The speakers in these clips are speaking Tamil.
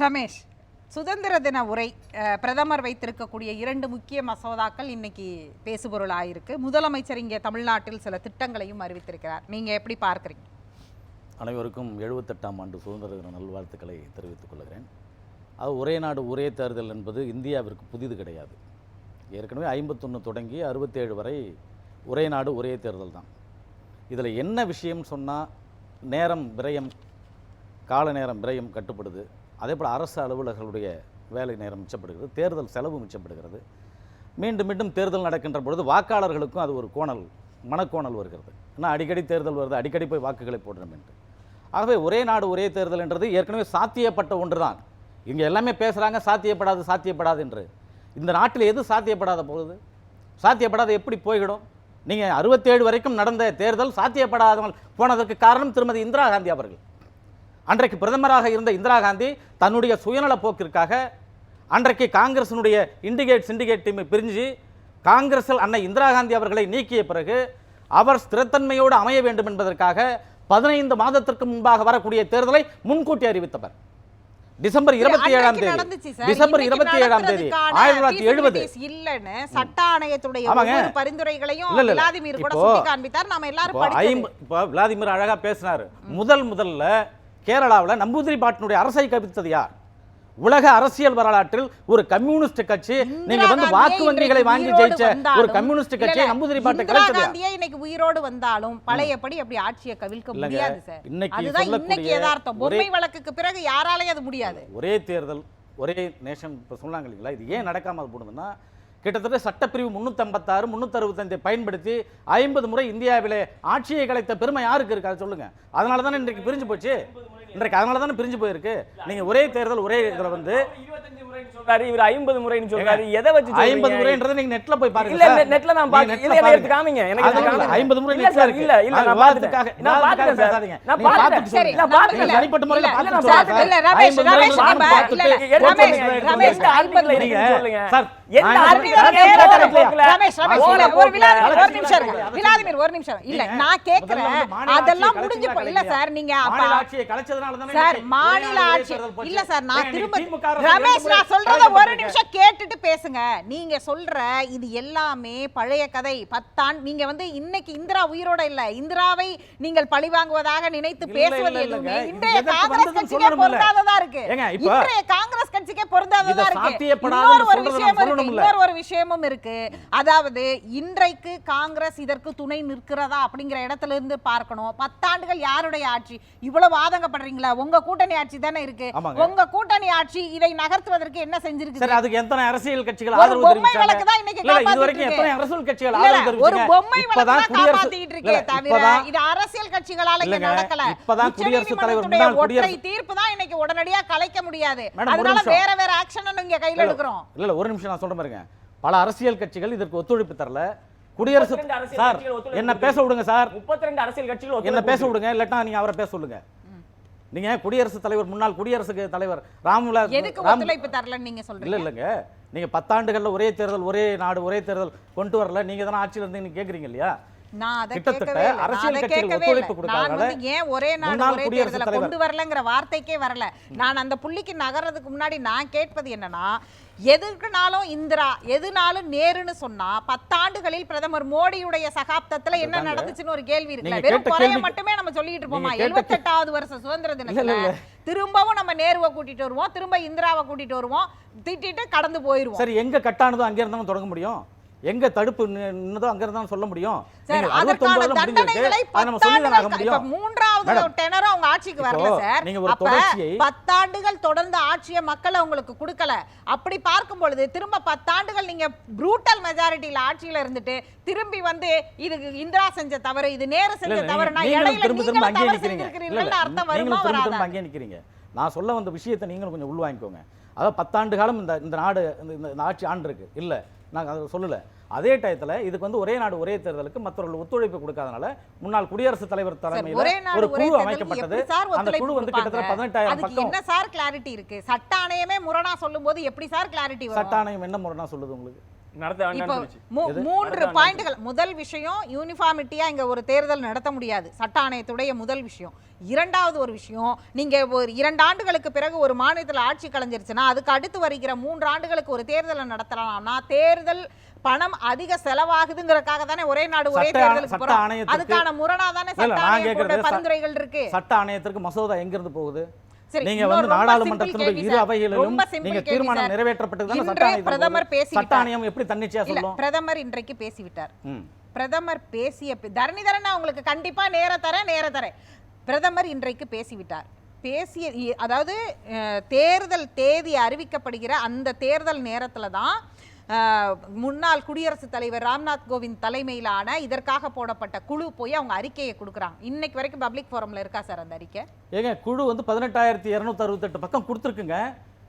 ரமேஷ் சுதந்திர தின உரை பிரதமர் வைத்திருக்கக்கூடிய இரண்டு முக்கிய மசோதாக்கள் இன்னைக்கு பேசுபொருள் ஆயிருக்கு முதலமைச்சர் இங்கே தமிழ்நாட்டில் சில திட்டங்களையும் அறிவித்திருக்கிறார். நீங்கள் எப்படி பார்க்குறீங்க? அனைவருக்கும் எழுபத்தெட்டாம் ஆண்டு சுதந்திர தின நல்வாழ்த்துக்களை தெரிவித்துக் கொள்கிறேன். அது ஒரே நாடு ஒரே தேர்தல் என்பது இந்தியாவிற்கு புதிது கிடையாது. ஏற்கனவே ஐம்பத்தொன்று தொடங்கி அறுபத்தேழு வரை ஒரே நாடு ஒரே தேர்தல் தான். இதில் என்ன விஷயம் சொன்னால் நேரம் விரயம் கால நேரம் விரயம் கட்டுப்படுது. அதே போல் அரசு அலுவலர்களுடைய வேலை நேரம் மிச்சப்படுகிறது தேர்தல் செலவு மிச்சப்படுகிறது. மீண்டும் மீண்டும் தேர்தல் நடக்கின்ற பொழுது வாக்காளர்களுக்கும் அது ஒரு கோணல் மனக்கோணல் வருகிறது. ஏன்னா அடிக்கடி தேர்தல் வருது அடிக்கடி போய் வாக்குகளை போடணும் என்று. ஆகவே ஒரே நாடு ஒரே தேர்தல் என்றது ஏற்கனவே சாத்தியப்பட்ட ஒன்று தான் இங்கே எல்லாமே பேசுகிறாங்க சாத்தியப்படாது சாத்தியப்படாது என்று. இந்த நாட்டில் எது சாத்தியப்படாத போகுது சாத்தியப்படாத எப்படி போய்கிடும் நீங்கள் அறுபத்தேழு வரைக்கும் நடந்த தேர்தல் சாத்தியப்படாதவங்க போனதற்கு காரணம் திருமதி இந்திரா காந்தி அவர்கள். அன்றைக்கு பிரதமராக இருந்த இந்திரா காந்தி தன்னுடைய சுயநல போக்கிற்காக அன்றைக்கு காங்கிரசினுடைய இண்டிகேட் சிண்டிகேட் டீமை பிரிஞ்சு காங்கிரஸில் அன்னை இந்திரா காந்தி அவர்களை நீக்கிய பிறகு அவர் ஸ்திரத்தன்மையோடு அமைய வேண்டும் என்பதற்காக பதினைந்து மாதத்திற்கு முன்பாக வரக்கூடிய தேர்தலை முன்கூட்டி அறிவித்தவர். டிசம்பர் இருபத்தி ஏழாம் தேதி. டிசம்பர் இருபத்தி ஏழாம் தேதி ஆயிரத்தி தொள்ளாயிரத்தி எழுபது. இல்லைன்னு சட்ட ஆணையத்துடைய பரிந்துரைகளையும் கூட சுட்டி காண்பித்தார் நாம எல்லாரும் இப்போ விளாதிமிர் அழகா பேசினாரு. முதல் முதல்ல கேரளாவில் நம்பூதிரி பாட்டினுடைய அரசை கவித்தது யார்? உலக அரசியல் வரலாற்றில் ஒரு கம்யூனிஸ்ட் கட்சி நீங்க வந்து வாக்கு வங்கிகளை வாங்கி ஜெயிச்ச ஒரு கம்யூனிஸ்ட் கட்சி நம்பூதிரி பாட்டை கலைச்சது இன்னைக்கு உயிரோடு வந்தாலும் பழையபடி அப்படி ஆட்சியை கவிழ்க்க முடியாது சார். இன்னைக்கு இன்னைக்கு யதார்த்தம். பொம்மை வழக்குக்கு பிறகு யாராலையும் அது முடியாது. ஒரே தேர்தல் ஒரே நேஷன் இப்போ சொன்னாங்க இல்லைங்களா? இது ஏன் நடக்காம போனதுன்னா கிட்டத்தட்ட சட்டப்பிரிவு முந்நூற்றம்பத்தாறு முந்நூற்றறுபத்தஞ்சை பயன்படுத்தி ஐம்பது முறை இந்தியாவிலே ஆட்சியை கலைத்த பெருமை யாருக்கு இருக்கு? அதை சொல்லுங்க. அதனால தானே இன்றைக்கு பிரிஞ்சு போச்சு? இன்றைக்கு அதனால தானே பிரிஞ்சு போயிருக்கு? நீங்க ஒரே தேர்தல் ஒரே இதில் வந்து சொல்றாரு இவர் ஐம்பது முறைன்னு சொல்றாரு. எதை வச்சு ஐம்பது முறைன்றதை நீங்க நெட்ல போய் பாருங்க இல்ல நெட்ல நான் நீங்க பாக்க நெட்ல இல்ல எனக்கு காமிங்க எனக்கு 50 முறை இல்ல சார் இருக்கு. இல்ல இல்ல நான் பாத்துட்டேன். நான் பாத்துட்டேன் சார். நான் பாத்துட்டேன். சரி. நான் பாத்துட்டேன். தனிப்பட்ட முறையில பாத்துட்டேன். இல்ல, ரமேஷ், ஐம்பது ரமேஷ், நீங்க ரமேஷ், ரமேஷ். ஐம்பது முறை நீங்க சொல்லுங்க. சார், ஒரு நிமிஷம். இல்ல, நீங்க நான் அதெல்லாம் முடிஞ்சு இல்ல? சார், சார் மாநில ஆட்சி. இல்ல சார் நான் திரும்ப ரமேஷ் நான் சொல்றத ஒரு. நிமிஷம் கேட்டுட்டு பேசுங்க நீங்க சொல்ற இது எல்லாமே பழைய கதை பத்தான் நீங்க வந்து இன்னைக்கு இந்திரா உயிரோட இல்ல இந்திராவை நீங்கள் பழிவாங்குவதாக நினைத்து இல்ல, பேசுவது எதுவுமே. இன்றைய காங்கிரஸ் கட்சிக்கே. பொருந்தாததா இருக்கு இன்றைய காங்கிரஸ் கட்சிக்கே பொருந்தாததா இருக்கு ஒரு விஷயம் இருக்கு. இன்னொரு ஒரு விஷயமும் இருக்கு. அதாவது இன்றைக்கு காங்கிரஸ் இதற்கு துணை நிற்கிறதா அப்படிங்கிற இடத்துல இருந்து பார்க்கணும். பத்தாண்டுகள் யாருடைய ஆட்சி? இவ்வளவு ஆதங்கப்படுறீங்களா? உங்க கூட்டணி ஆட்சி தானே இருக்கு. உங்க கூட்டணி ஆட்சி இதை நகர்த்துவதற்கு என்ன செஞ்சிருக்கு சரி அதுக்கு எத்தனை அரசியல் கட்சிகள் ஆதரவு பொம்மை வழக்கு தான் இன்னைக்கு இது வரைக்கும். எத்தனை அரசியல் கட்சிகள் ஆதரவு இல்ல, ஒரு பொம்மை வழக்கு குடியரசு காப்பாத்திட்டு இருக்கே தவிர இது அரசியல் கட்சிகளால இங்க நடக்கல. இப்பதான் குடியரசுத் தலைவர் முன்னாள் குடியரசு- தீர்ப்பு தான் இன்னைக்கு உடனடியா கலைக்க முடியாது. அதனால. வேற வேற ஆக்ஷன் இங்க கையில எடுக்கிறோம். இல்ல ஒரு நிமிஷம் நான் சொல்றேன் பாருங்க. பல அரசியல் கட்சிகள் இதற்கு ஒத்துழைப்பு தரல. குடியரசு 32 அரசியல் சார் என்ன பேச விடுங்க சார். முப்பத்தி ரெண்டு அரசியல் கட்சிகள் என்ன பேச விடுங்க. இல்லாட்டா நீங்க அவரை பேச சொல்லுங்க. நீங்க குடியரசுத் தலைவர் முன்னாள் குடியரசு தலைவர் ராம்விலாஸ் எதுக்கு ஒத்துழைப்பு தரலன்னு நீங்க இல்ல சொல்றீங்க இல்லைங்க. நீங்க பத்தாண்டுகள்ல ஒரே தேர்தல் ஒரே நாடு ஒரே தேர்தல் கொண்டு வரல. நீங்க தானே ஆட்சியில இருந்து கேக்குறீங்க இல்லையா? நான் அதை கேட்கவே அரசியல் கேட்கவே வந்து ஏன் ஒரே நாடு ஒரே தேர்தலை. கொண்டு வரலங்கிற வார்த்தைக்கே வரல. நான் அந்த புள்ளிக்கு நகர்றதுக்கு முன்னாடி நான் கேட்பது என்னன்னா எதுக்குனாலும் இந்திரா எதுனாலும் நேருன்னு சொன்னா பத்தாண்டுகளில் பிரதமர் மோடியுடைய சகாப்தத்துல என்ன. நடந்துச்சுன்னு ஒரு கேள்வி இருக்குல்ல. வெறும் குறைய மட்டுமே நம்ம சொல்லிட்டு இருப்போமா? எழுபத்தெட்டாவது வருஷ சுதந்திர தினத்துல. திரும்பவும் நம்ம நேருவை கூட்டிட்டு வருவோம் திரும்ப இந்திராவை கூட்டிட்டு வருவோம் திட்டிட்டு கடந்து போயிருவோம். சரி எங்க கட்டானதோ அங்க இருந்தாலும் தொடங்க முடியும். எங்க தடுப்பு நின்னதோ அங்க இருந்தாலும் சொல்ல முடியும். சார் நீங்க அதற்கான 69 முடிஞ்சிருக்கு. தண்டனைகளை அதை நம்ம சொல்லி தானே ஆக பத்தாண்டுகள் முடியும். இப்ப மூன்றாவது டெனரும் அவங்க ஆட்சிக்கு வரல சார். நீங்க ஒரு தொடர்ச்சியை- பத்தாண்டுகள் தொடர்ந்து ஆட்சியை மக்கள் அவங்களுக்கு கொடுக்கல. அப்படி பார்க்கும் பொழுது திரும்ப பத்தாண்டுகள் நீங்க ப்ரூட்டல் மெஜாரிட்டியில ஆட்சியில இருந்துட்டு திரும்பி வந்து இது இந்திரா செஞ்ச தவறு இது நேரு செஞ்ச தவறு நான் இடையில அங்கேயே தவறு செஞ்சிருக்கிறீர்கள் அர்த்தம் வருமா வராதா? அங்கேயே நிக்கிறீங்க. நான் சொல்ல வந்த விஷயத்தை நீங்களும் கொஞ்சம் உள்வாங்கிக்கோங்க. அதாவது பத்தாண்டு காலம் இந்த இந்த நாடு இந்த ஆட்சி ஆண்டு இருக்கு இல்ல நான் அதை சொல்லல. அதே டயத்துல இதுக்கு வந்து ஒரே நாடு ஒரே தேர்தலுக்கு மற்றவர்கள் ஒத்துழைப்பு கொடுக்காதனால முன்னாள் குடியரசுத் தலைவர் தலைமையில ஒரே குழு அமைக்கப்பட்டது. அந்த குழு வந்து கிட்டத்தட்ட? பதினெட்டாயிரம் பக்கம் என்ன சார் கிளாரிட்டி இருக்கு? சட்ட ஆணையமே முரணா சொல்லும்போது எப்படி சார் கிளாரிட்டி சட்ட ஆணையம் என்ன முறைனா சொல்லுது உங்களுக்கு? நடத்த? மூன்று பாயிண்ட்கள். முதல் விஷயம் யூனிஃபார்மிட்டியா இங்க ஒரு தேர்தல் நடத்த முடியாது. சட்ட ஆணையத்துடைய முதல் விஷயம். இரண்டாவது ஒரு விஷயம் நீங்க ஒரு இரண்டு ஆண்டுகளுக்கு பிறகு ஒரு மாநிலத்தில் ஆட்சி கலைஞ்சிருச்சுன்னா அதுக்கு அடுத்து வருகிற மூன்று ஆண்டுகளுக்கு ஒரு தேர்தலை நடத்தலாம்னா தேர்தல் பணம் அதிக செலவாகுதுங்கிறதுக்காக தானே ஒரே நாடு ஒரே தேர்தலுக்கு சட்ட போறோம். ஆணையத்துக்கு- அதுக்கான முரணா தானே சட்ட பரிந்துரைகள் இருக்கு. சட்ட ஆணையத்திற்கு மசோதா எங்க இருந்து போகுது? நீங்க வந்து நாடாளுமன்றத்தினுடைய இரு அவைகளிலும் நீங்க தீர்மானம். நிறைவேற்றப்பட்டது தானே பிரதமர் போகுது. சட்ட. ஆணையம் எப்படி தன்னிச்சையா சொல்லும் பிரதமர் இன்றைக்கு பேசிவிட்டார். பிரதமர் பேசிய தரணிதரன் நான் உங்களுக்கு கண்டிப்பா நேர தரேன் நேர தரேன் பிரதமர் இன்றைக்கு பேசிவிட்டார் பேசிய அதாவது தேர்தல் தேதி அறிவிக்கப்படுகிற அந்த தேர்தல் நேரத்துல தான் முன்னாள் குடியரசுத் தலைவர் ராம்நாத் கோவிந்த் தலைமையிலான இதற்காக போடப்பட்ட குழு போய் அவங்க அறிக்கையை கொடுக்குறாங்க. இன்னைக்கு வரைக்கும் பப்ளிக் ஃபோரம்ல இருக்கா சார் அந்த அறிக்கை? ஏங்க குழு வந்து பதினெட்டாயிரத்தி இருநூத்தி அறுபத்தெட்டு பக்கம் கொடுத்துருக்குங்க.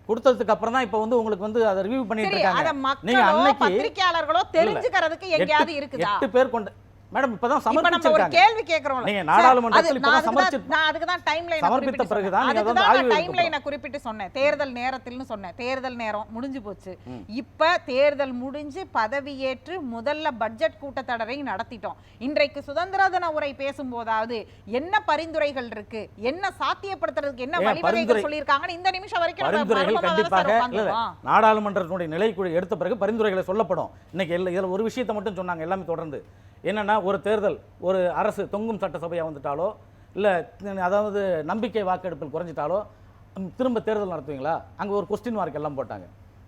கொடுத்ததுக்கு அப்புறம் தான் இப்போ வந்து உங்களுக்கு வந்து அதை ரிவ்யூ பண்ணிட்டு இருக்காங்க. நீங்க அன்னைக்கு பத்திரிக்கையாளர்களோ தெரிஞ்சுக்கிறதுக்கு எங்கேயாவது இருக்குதா? எட்டு பேர் கொண்ட மேடம் இப்பதான் இப்ப நம்ம ஒரு சமர்ப்பிச்சிருக்காங்க கேள்வி கேக்குறோம்ல. நீங்க நாடாளுமன்றத்தில் இப்பதான் தான்- சமர்ப்பிச்சு- நான் அதுக்கு தான் டைம்லைன் சமர்ப்பித்த பிறகுதான் நீங்க அதுக்கு வந்து தான் ஆய்வு எடுக்க டைம்லைனை குறிப்பிட்டு சொன்னேன். தேர்தல் நேரத்தில்னு சொன்னேன். தேர்தல் நேரம் முடிஞ்சு போச்சு. இப்ப தேர்தல் முடிஞ்சு பதவியேற்று முதல்ல பட்ஜெட் கூட்டத்தொடரை நடத்திட்டோம். இன்றைக்கு சுதந்திர தின உரை பேசும்போதாவது என்ன பரிந்துரைகள் இருக்கு? என்ன சாத்தியப்படுத்துறதுக்கு என்ன வழிவகைகள் சொல்லியிருக்காங்கன்னு இந்த நிமிஷம் வரைக்கும் பரிந்துரைகள் தானே கண்டிப்பாக. நாடாளுமன்றத்தினுடைய நிலைக்குழு எடுத்த பிறகு பரிந்துரைகளை சொல்லப்படும். இன்னைக்கு இல்ல இதுல ஒரு விஷயத்தை மட்டும் சொன்னாங்க. எல்லாமே தொடர்ந்து. என்னன்னா ஒரு தேர்தல் ஒரு அரசு தொங்கும் சட்டசபையா வந்துட்டாலோ இல்ல அதாவது நம்பிக்கை வாக்கெடுப்பில் குறைஞ்சிட்டாலோ திரும்ப தேர்தல் நடத்துவீங்களா? அங்க ஒரு கொஸ்டின் மார்க் எல்லாம் போட்டாங்க.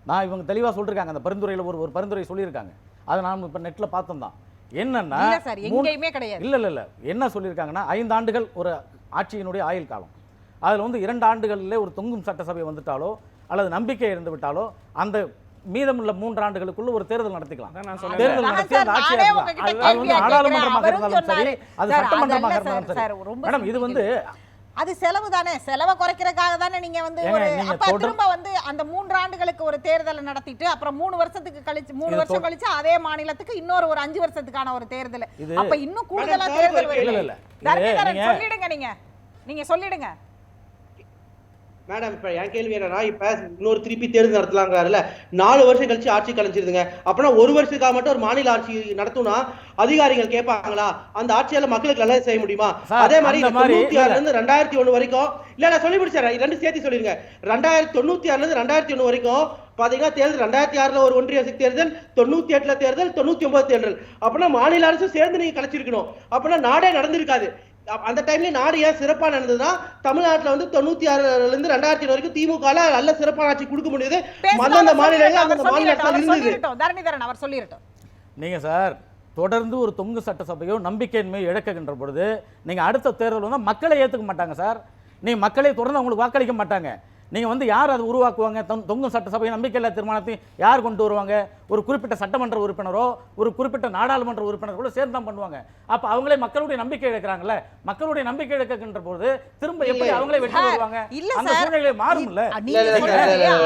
நான் இவங்க தெளிவா சொல்லிருக்காங்க. அந்த பரிந்துரையில ஒரு ஒரு பரிந்துரை சொல்லியிருக்காங்க. அதை நான் இப்ப நெட்ல பார்த்தோம் தான். என்னன்னா எங்கேயுமே கிடையாது. இல்ல இல்ல இல்ல. என்ன சொல்லியிருக்காங்கன்னா ஐந்து ஆண்டுகள் ஒரு ஆட்சியினுடைய ஆயுள் காலம். அதுல வந்து இரண்டு ஆண்டுகளிலே ஒரு தொங்கும் சட்டசபை வந்துட்டாலோ அல்லது நம்பிக்கை இருந்து விட்டாலோ அந்த மீதமுள்ள மூன்று ஆண்டுகளுக்குள்ள ஒரு தேர்தல் நடத்திக்கலாம். தேர்தல் நடத்தி அந்த ஆட்சியா நானே இருக்கலாம். உங்ககிட்ட அது வந்து நாடாளுமன்றமாக. இருந்தாலும் சரி அது. சட்டமன்றமாக சார், இருந்தாலும் சார், மேடம் இது வந்து அது செலவு தானே? செலவை குறைக்கிறதுக்காக தானே நீங்க வந்து ஒரு அப்ப திரும்ப வந்து அந்த மூன்று ஆண்டுகளுக்கு ஒரு தேர்தலை நடத்திட்டு அப்புறம் மூணு வருஷத்துக்கு கழிச்சு மூணு வருஷம் கழிச்சு அதே மாநிலத்துக்கு இன்னொரு ஒரு அஞ்சு வருஷத்துக்கான ஒரு தேர்தல். அப்ப இன்னும் கூடுதலா தேர்தல் சொல்லிடுங்க நீங்க. நீங்க சொல்லிடுங்க. மேடம் இப்ப என் கேள்வி என்னன்னா இப்ப இன்னொரு திருப்பி தேர்தல் நடத்தலாங்கிறாருல நாலு வருஷம் கழிச்சு ஆட்சி கலைஞ்சிருதுங்க. அப்பனா ஒரு வருஷத்துக்காக மட்டும் ஒரு மாநில ஆட்சி நடத்தும்னா அதிகாரிகள் கேட்பாங்களா? அந்த ஆட்சியால மக்களுக்கு நல்லது செய்ய முடியுமா? அதே மாதிரி தொண்ணூத்தி. ஆறுல இருந்து ரெண்டாயிரத்தி ஒண்ணு வரைக்கும் இல்ல நான் சொல்லி முடிச்சேன் ரெண்டு சேர்த்து சொல்லிருங்க ரெண்டாயிரத்தி தொண்ணூத்தி ஆறுல இருந்து ரெண்டாயிரத்தி ஒண்ணு வரைக்கும் பாத்தீங்கன்னா தேர்தல் ரெண்டாயிரத்தி ஆறுல ஒரு ஒன்றிய அரசு தேர்தல் தொண்ணூத்தி எட்டுல தேர்தல் தொண்ணூத்தி ஒன்பது தேர்தல். அப்பனா மாநில அரசும் சேர்ந்து நீங்க கலைச்சிருக்கணும். அப்பனா நாடே நடந்திருக்காது. அந்த டைம்ல நாடு ஏன் சிறப்பா நடந்ததுன்னா தமிழ்நாட்டுல வந்து தொண்ணூத்தி ஆறுல இருந்து ரெண்டாயிரத்தி வரைக்கும் திமுக நல்ல சிறப்பான ஆட்சி கொடுக்க முடியுது அந்தந்த மாநிலங்கள் அவர் அந்தந்த மாநிலத்தில் இருந்தது. அவர் சொல்லிடட்டும். நீங்க சார் தொடர்ந்து ஒரு தொங்கு சட்டசபையோ நம்பிக்கையின்மை இழக்குகின்ற பொழுது நீங்க அடுத்த தேர்தல் வந்து மக்களை ஏத்துக்க மாட்டாங்க சார். நீங்க மக்களை தொடர்ந்து அவங்களுக்கு வாக்களிக்க மாட்டாங்க. நீங்க வந்து யார் அதை உருவாக்குவாங்க? தொங்- தொங்கும் சட்டசபை நம்பிக்கையில்லா தீர்மானத்தையும் யார் கொண்டு வருவாங்க? ஒரு குறிப்பிட்ட சட்டமன்ற உறுப்பினரோ ஒரு குறிப்பிட்ட நாடாளுமன்ற உறுப்பினர் கூட சேர்ந்து தான் பண்ணுவாங்க. அப்ப அவங்களே மக்களுடைய நம்பிக்கை இழக்கிறாங்கல்ல? மக்களுடைய நம்பிக்கை இழக்கின்ற பொழுது திரும்ப எப்படி. அவங்களே வெற்றி இல்ல. அந்த சார். சூழ்நிலை மாறும்ல.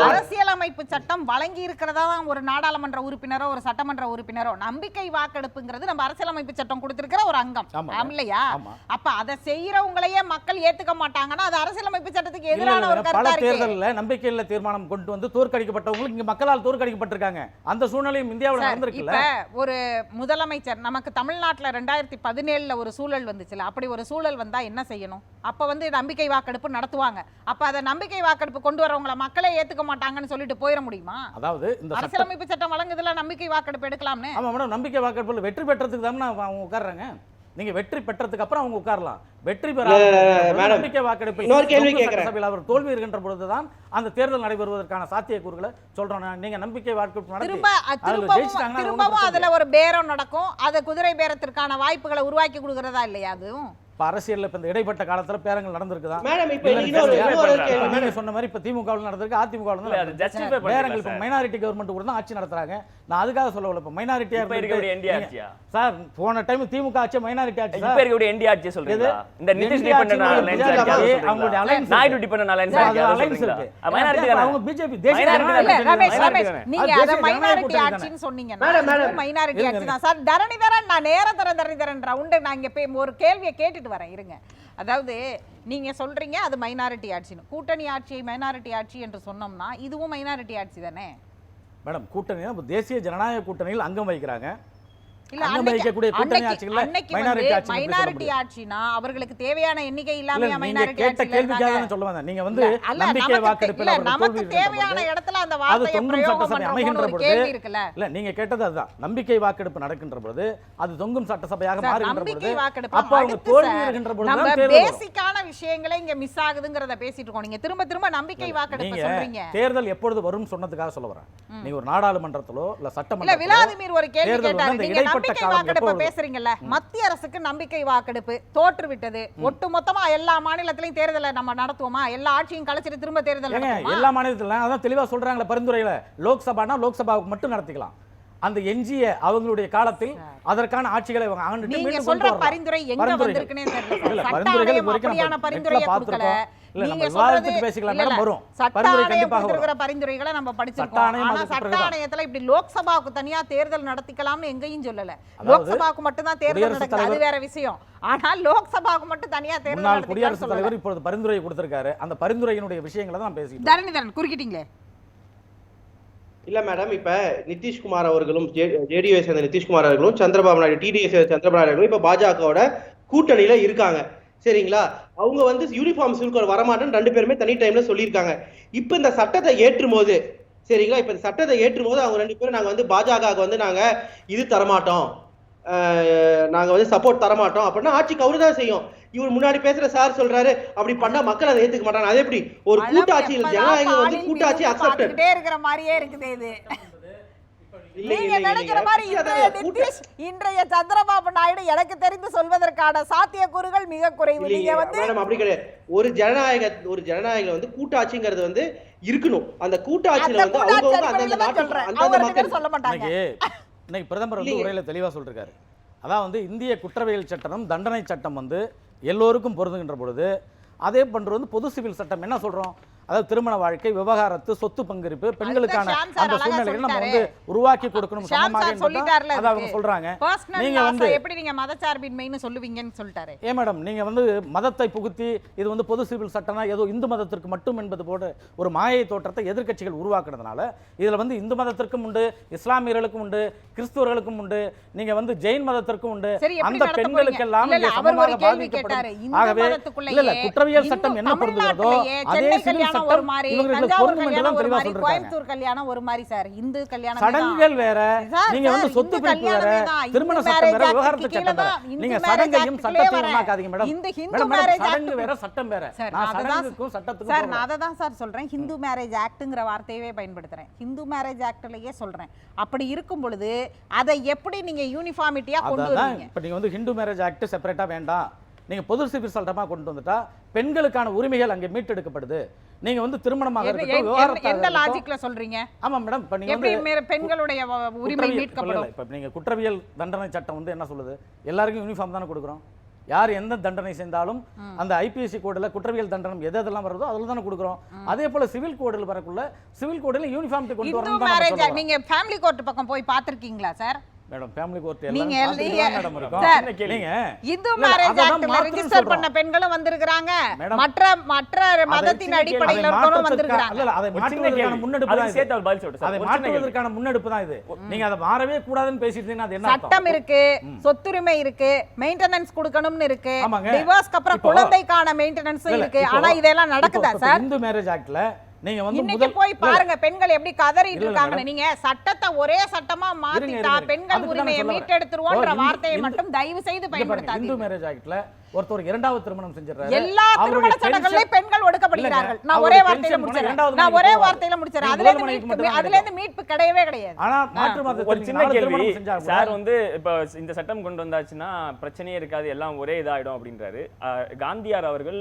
அரசியலமைப்பு சட்டம் வழங்கி இருக்கிறதா தான் ஒரு நாடாளுமன்ற உறுப்பினரோ ஒரு சட்டமன்ற உறுப்பினரோ? நம்பிக்கை வாக்கெடுப்புங்கிறது நம்ம அரசியலமைப்பு சட்டம் கொடுத்திருக்கிற ஒரு அங்கம். இல்லையா. அப்ப அதை செய்யறவங்களையே மக்கள் ஏத்துக்க மாட்டாங்கன்னா அது அரசியலமைப்பு சட்டத்துக்கு எதிரான ஒரு கருத்தா இருக்கு தேர்தலில் நம்பிக்கையில்ல தீர்மானம் கொண்டு வந்து தோற்கடிக்கப்பட்டவங்களுக்கு இங்க மக்களால் தோற்கடிக்கப்பட்டிருக்காங்க. அந்த சூழ்நிலையும் இந்தியாவுல நடந்திருக்குல்ல? ஒரு முதலமைச்சர் நமக்கு தமிழ்நாட்டுல ரெண்டாயிரத்தி பதினேழுல ஒரு சூழல் வந்துச்சுல அப்படி ஒரு சூழல் வந்தா என்ன செய்யணும்? அப்ப வந்து நம்பிக்கை வாக்கெடுப்பு நடத்துவாங்க. அப்ப அதை நம்பிக்கை வாக்கெடுப்பு கொண்டு வரவங்கள மக்களே ஏத்துக்க மாட்டாங்கன்னு சொல்லிட்டு போயிட முடியுமா? அதாவது இந்த அரசியலமைப்பு சட்டம் வழங்குதுல நம்பிக்கை வாக்கெடுப்பு எடுக்கலாம்னு. ஆமா மேடம் நம்பிக்கை வாக்கெடுப்பில் வெற்றி பெற்றதுக்கு தான் அவங்க உட்கார்றாங்க. நீங்க வெற்றி பெற்றதுக்கு அப்புறம் அவங்க உட்காரலாம் வெற்றி பெற. நம்பிக்கை. சட்டசபையில் அவர் தோல்வி இருக்கின்ற பொழுதுதான் அந்த தேர்தல் நடைபெறுவதற்கான சாத்தியக்கூறுகளை சொல்றோம் நான். நீங்க நம்பிக்கை வாக்கெடுப்பு திரும்பவும் அதுல ஒரு பேரம் நடக்கும் அது குதிரை பேரத்திற்கான வாய்ப்புகளை உருவாக்கி கொடுக்கறதா இல்லையா அதுவும் இப்ப அரசியல்ல இப்ப இந்த இடைப்பட்ட காலத்துல பேரங்கள் நடந்திருக்குதா மேடம் இப்ப சொன்ன மாதிரி இப்ப திமுகவில் நடந்திருக்கு அதிமுக இல்ல, அது justify பேரங்கள் இப்ப. மைனாரிட்டி கவர்மெண்ட் கூட தான் ஆட்சி நடத்துறாங்க நான் அதுக்காக சொல்லல இப்ப மைனாரிட்டியா இப்ப இருக்கக்கூடிய ஆட்சியா? சார் போன டைம் திமுக ஆட்சி மைனாரிட்டி ஆட்சி இப்ப சார் இருக்கக்கூடிய NDA ஆட்சியை சொல்றீங்களா? இந்த நிதிஷ் ஆட்சி ஆட்சி? அவங்களுடைய alliance நாயுடு சார், ஆட்சியா அது சொல்றீங்களா? இருக்கு. தானே? அவங்க பிஜேபி தேசிய? நீங்க அது மைனாரிட்டி? ஆட்சின்னு சொன்னீங்க மேடம், மேடம். மைனாரிட்டி ஆட்சி தான் சார் தரணிதரன் நான் நேர தர தரணிதரன் ரவுண்டு நான் இங்க போய் ஒரு கேள்வியை கேட்டுட்டு வரேன் இருங்க. அதாவது நீங்க சொல்றீங்க அது மைனாரிட்டி ஆட்சின்னு. கூட்டணி ஆட்சியை மைனாரிட்டி ஆட்சி என்று சொன்னோம்னா இதுவும் மைனாரிட்டி ஆட்சி தானே? மேடம் கூட்டணி தேசிய ஜனநாயக கூட்டணியில் அங்கம் வகிக்கிறாங்க. மைனாரிட்டி முடியும்? ஆட்சினா அவர்களுக்கு தேவையான எண்ணிக்கை இல்ல, இல்லாம மைனாரிட்டி சொல்ல வந்தேன். நீங்க வந்து நம்பிக்கை வாக்கெடுப்பில் நமக்கு தேவையான இடத்துல அந்த அது வார்த்தையை தொங்கும் பிரயோகம் சட்டசபை பண்றோமோன்னு அமைகின்ற ஒரு பொழுது கேள்வி இருக்குல்ல. இல்ல நீங்க கேட்டது அதுதான். நம்பிக்கை வாக்கெடுப்பு நடக்கின்ற பொழுது அது தொங்கும் சட்டசபையாக மாறுகின்ற பொழுது அப்ப அவங்க நம்ம வரும். பேசிக்கான விஷயங்களே இங்க மிஸ் ஆகுதுங்கிறத பேசிட்டு இருக்கோம். நீங்க திரும்ப திரும்ப நம்பிக்கை வாக்கெடுப்பு சொல்றீங்க. தேர்தல் எப்பொழுது வரும்னு சொன்னதுக்காக சொல்ல வரேன். நீங்க ஒரு நாடாளுமன்றத்திலோ இல்ல சட்டமன்றத்திலோ விலாதிமீர் ஒரு கேள்வி கேட்டாரு. நீங்க நம்பிக்கை வாக்கெடுப்பு பேசுறீங்கல்ல? மத்திய அரசுக்கு நம்பிக்கை வாக்கெடுப்பு தோற்று விட்டது ஒட்டு மொத்தமா எல்லா மாநிலத்திலையும் தேர்தலை நம்ம நடத்துவோமா? எல்லா ஆட்சியும் கலைச்சிட்டு திரும்ப தேர்தல் எல்லா மாநிலத்திலும் அதான் தெளிவா சொல்றாங்களே பரிந்துரையில லோக்சபானா லோக்சபாவுக்கு மட்டும் நடத்திக்கலாம். அந்த எஞ்சிய அவங்களுடைய காலத்தில் அதற்கான ஆட்சிகளை நீங்க சொல்ற. பரிந்துரை எங்க. வந்திருக்குன்னே தெரியல பரிந்துரைகள் நீங்க சொல்றது பேசிக்கலாம். மேடம், வரும். சட்ட ஆணையம் கொடுத்திருக்கிற பரிந்துரைகளை நம்ம படிச்சிருக்கோம். ஆனா சட்ட. ஆணையத்துல இப்படி லோக்சபாவுக்கு தனியா தேர்தல் நடத்திக்கலாம்னு எங்கேயும் சொல்லல. லோக்சபாவுக்கு மட்டும் தான் தேர்தல் நடக்குது. அது தலைவர் வேற விஷயம். ஆனா லோக்சபாவுக்கு மட்டும் தனியா தேர்தல் குடியரசுத் தலைவர் இப்பொழுது பரிந்துரை கொடுத்திருக்காரு. அந்த பரிந்துரையினுடைய விஷயங்களை தான் இருக்கோம். தரணிதரன் குறுக்கிட்டீங்களே? இல்ல மேடம் இப்ப நிதிஷ்குமார் அவர்களும் ஜேடிஎஸ் சேர்ந்த நிதிஷ்குமார் அவர்களும் சந்திரபாபு நாயுடு டிடிஎஸ் சந்திரபாபு நாயுடு இப்ப பாஜகவோட கூட்டணியில இருக்காங்க. சரிங்களா? அவங்க வந்து யூனிஃபார்ம் கோட் வரமாட்டேன்னு ரெண்டு பேருமே தனி டைம்ல சொல்லியிருக்காங்க. இப்ப இந்த சட்டத்தை ஏற்றும் போது சரிங்களா? இப்ப இந்த சட்டத்தை ஏற்றும் போது அவங்க ரெண்டு பேரும் நாங்க வந்து பாஜகவுக்கு வந்து நாங்க இது தரமாட்டோம். அஹ், நாங்க வந்து சப்போர்ட் தரமாட்டோம். அப்படின்னா ஆட்சிக்கு அவரு தான் செய்யும். இவர் முன்னாடி பேசுற சார் சொல்றாரு அப்படி பண்ணா மக்கள் அதை ஏத்துக்க மாட்டாங்க. அது எப்படி? ஒரு கூட்டாட்சியில் ஜனநாயகம் வந்து கூட்டாட்சி அக்செப்டட் இருக்கிற மாதிரியே இருக்குது இது. நீங்க நினைக்கிற. மாதிரி இன்றைய நிதிஷ் இன்றைய சந்திரபாபு நாயுடு எனக்கு தெரிந்து சொல்வதற்கான சாத்தியக்கூறுகள் மிக குறைவு. நீங்க வந்து அப்படி கிடையாது. ஒரு ஜனநாயக ஒரு ஜனநாயகம் வந்து கூட்டாட்சிங்கிறது வந்து இருக்கணும். அந்த கூட்டாட்சியில அந்த வந்து அவங்க ரெண்டு மக்கள் பேரும் சொல்ல மாட்டாங்க. இன்னைக்கு பிரதமர் வந்து. உரையில தெளிவா சொல்லிருக்காரு. அதான் வந்து இந்திய குற்றவியல் சட்டம் தண்டனை சட்டம் வந்து எல்லோருக்கும் பொருந்துகின்ற பொழுது அதே பண்றது வந்து பொது சிவில் சட்டம் என்ன சொல்றோம்? அதாவது திருமண வாழ்க்கை விவகாரத்து சொத்து பங்கிருப்பு பெண்களுக்கான அந்த சூழ்நிலைகளை நம்ம. வந்து உருவாக்கி கொடுக்கணும் சமமாக அதை அவங்க சொல்றாங்க. நீங்க வந்து எப்படி நீங்க மதச்சார்பின்மைன்னு சொல்லுவீங்கன்னு சொல்லிட்டாரு. ஏன் மேடம் நீங்க வந்து மதத்தை புகுத்தி இது வந்து பொது சிவில் சட்டம்னா ஏதோ இந்து மதத்திற்கு மட்டும் என்பது போல ஒரு மாயை தோற்றத்தை எதிர்க்கட்சிகள் உருவாக்குனதுனால இதுல வந்து இந்து மதத்திற்கும் உண்டு இஸ்லாமியர்களுக்கும் உண்டு கிறிஸ்துவர்களுக்கும் உண்டு நீங்க வந்து ஜெயின் மதத்திற்கும் உண்டு. அந்த பெண்களுக்கு எல்லாம் சமமாக பாதிக்கப்படும். ஆகவே இல்ல குற்றவியல் சட்டம் என்ன பொருந்துகிறதோ அதே சிவில் கல்யாணம் ஒரு மாதிரி தஞ்சாவூர் கல்யாணம் ஒரு மாதிரி கோயம்புத்தூர் கல்யாணம் ஒரு மாதிரி சார். இந்து கல்யாணம் சடங்குகள் வேற நீங்க வந்து சொத்து பிரிப்பு வேற. திருமண சட்டம் வேற விவகாரத்து சட்டம் வேற. நீங்க சடங்கையும் சட்டத்தையும் ஒண்ணாக்காதீங்க மேடம். இந்த ஹிந்து சடங்கு act வேற சட்டம் வேற. நான் சடங்குக்கும் சட்டத்துக்கும் சார். நான் அதை தான் சார் சொல்றேன். ஹிந்து மேரேஜ் ஆக்ட்ங்கிற வார்த்தையவே பயன்படுத்துறேன். ஹிந்து மேரேஜ் ஆக்ட்லயே சொல்றேன். அப்படி இருக்கும் பொழுது அதை எப்படி நீங்க யூனிஃபார்மிட்டியா கொண்டு வருவீங்க? இப்போ நீங்க வந்து ஹிந்து மேரேஜ் ஆக்ட் செப்பரேட்டா வேண்டாம். நீங்க பொது சிவில் சட்டமா கொண்டு வந்துட்டா பெண்களுக்கான உரிமைகள் அங்கே மீட்டெடுக்கப்படுது. நீங்க வந்து திருமணமாக இருக்கட்டும் எந்த- இருக்கட்டும். லாஜிக்ல சொல்றீங்க? ஆமா மேடம் இப்போ நீங்க எப்படி பெண்களுடைய உரிமை மீட்கப்படும். இப்ப நீங்க குற்றவியல் தண்டனை சட்டம் வந்து என்ன சொல்லுது? எல்லாருக்கும் யூனிஃபார்ம் தானே கொடுக்குறோம். யார் எந்த தண்டனை செய்தாலும் அந்த ஐபிஎஸ்சி கோடில் குற்றவியல் தண்டனை எது எதெல்லாம் வருதோ அதில் தானே கொடுக்குறோம். அதே போல சிவில் கோடில் வரக்குள்ள சிவில் கோடில் யூனிஃபார்ம் கொண்டு வரணும் மேரேஜ் நீங்க ஃபேமிலி கோர்ட் பக்கம் போய் பாத்திருக்கீங்களா சார் மேடம் ஃபேமிலி கோர்ட் நீங்க நீங்க- மேடம் இருக்கும் சார், நீங்க இந்து மேரேஜ் ஆக்ட்ல ரெஜிஸ்டர். பண்ண பெண்களும் வந்திருக்காங்க மற்ற மற்ற மதத்தின் அடிப்படையில் மாற்றத்துக்கா- வந்திருக்காங்க இல்ல, அதை மாற்றுவதற்கான. முன்னெடுப்பு தான் இது. சேர்த்து அவர் பதில் சொல்லிட்டு. அதை. மாற்றுவதற்கான முன்னெடுப்பு தான் இது நீங்க அதை மாறவே கூடாதுன்னு பேசிட்டு இருந்தீங்கன்னா அது என்ன சட்டம்? இருக்கு சொத்துரிமை இருக்கு மெயின்டெனன்ஸ் கொடுக்கணும்னு இருக்கு. டிவோர்ஸ்க்கு அப்புறம் குழந்தைக்கான மெயின்டெனன்ஸ் இருக்கு ஆனா இதெல்லாம் நடக்குதா சார் இந்து மேரேஜ் ஆக்ட்ல நீங்க வந்து இன்னைக்கு போய். பாருங்க பெண்கள் எப்படி கதறிட்டு இருக்காங்க. நீங்க சட்டத்தை ஒரே சட்டமா மாத்திட்டா. பெண்கள் உரிமையை. மீட்டெடுத்துருவோன்ற வார்த்தையை மட்டும் தயவு செய்து பாருங்க, இந்து பயன்படுத்தாதீங்க மேரேஜ் ஆக்ட்ல ஒருத்தர் இரண்டாவது திருமணம் செஞ்சிடறாரு. எல்லா திருமண சட்டங்களையும் பெண்கள் ஒடுக்கப்படுகிறார்கள். நான் ஒரே வார்த்தையில இரண்டாவது நான் ஒரே. வார்த்தையில முடிச்சிடறேன். நீங்க அதுல இருந்து மீட்பு மட்டும் தான் அதுல இருந்து மீட்பு கிடையவே கிடையாது. ஆனா மாற்று மதத்தில் ஒரு சின்ன கேள்வி. சார் வந்து இப்போ இந்த சட்டம் கொண்டு வந்தாச்சுன்னா பிரச்சனையே இருக்காது எல்லாம் ஒரே இதாயிடும் அப்படின்றாரு. காந்தியார் அவர்கள்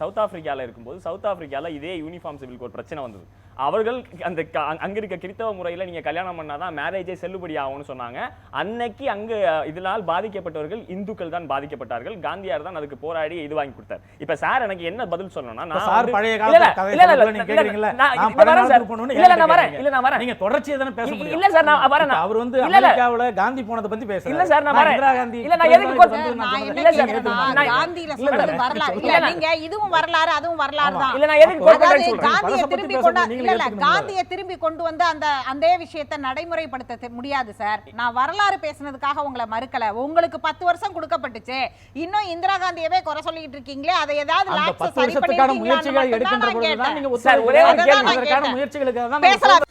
சவுத் ஆப்பிரிக்கால இருக்கும்போது சவுத் ஆப்பிரிக்கால இதே யூனிஃபார்ம் சிவில் கோட் பிரச்சனை வந்தது. அவர்கள் அந்த அங்க- இருக்க கிறித்தவ முறையில நீங்க கல்யாணம் பண்ணாதான் மேரேஜே செல்லுபடி ஆகும்னு சொன்னாங்க. அன்னைக்கு அங்க இதனால் பாதிக்கப்பட்டவர்கள் இந்துக்கள் தான் பாதிக்கப்பட்டார்கள். காந்தியார் தான் அதுக்கு போராடி இது வாங்கி கொடுத்தாரு. இப்ப சார் எனக்கு என்ன பதில் சொல்லணும்னா நான் பழைய தானே அவர் வந்து. அமெரிக்காவுல காந்தி போனதை பத்தி பேசுறாரு. இல்ல சார், நான் வரேன். நான் எதுக்கு. காந்தியில வரலாறு. சொல்லுங்க. இல்ல. நீங்க இதுவும் வரலாறு அதுவும் வரலாறு தான். இல்ல நான் எதுக்கு காந்தியை கொண்டா நீங்களே இல்ல. காந்தியை திரும்பி கொண்டு வந்து அந்த அதே விஷயத்தை நடைமுறைப்படுத்த முடியாது சார் நான் வரலாறு பேசுனதுக்காக உங்களை மறுக்கல உங்களுக்கு பத்து வருஷம் கொடுக்கப்பட்டுச்சு இன்னும் இந்திரா காந்தியவே குறை சொல்லிட்டு இருக்கீங்களே அதை ஏதாவது அந்த முயற்சிகளை எடுக்கின்ற கேட்டேன். நீங்க ஒரே ஒரு. கேள்வி. தான் பேசலாம்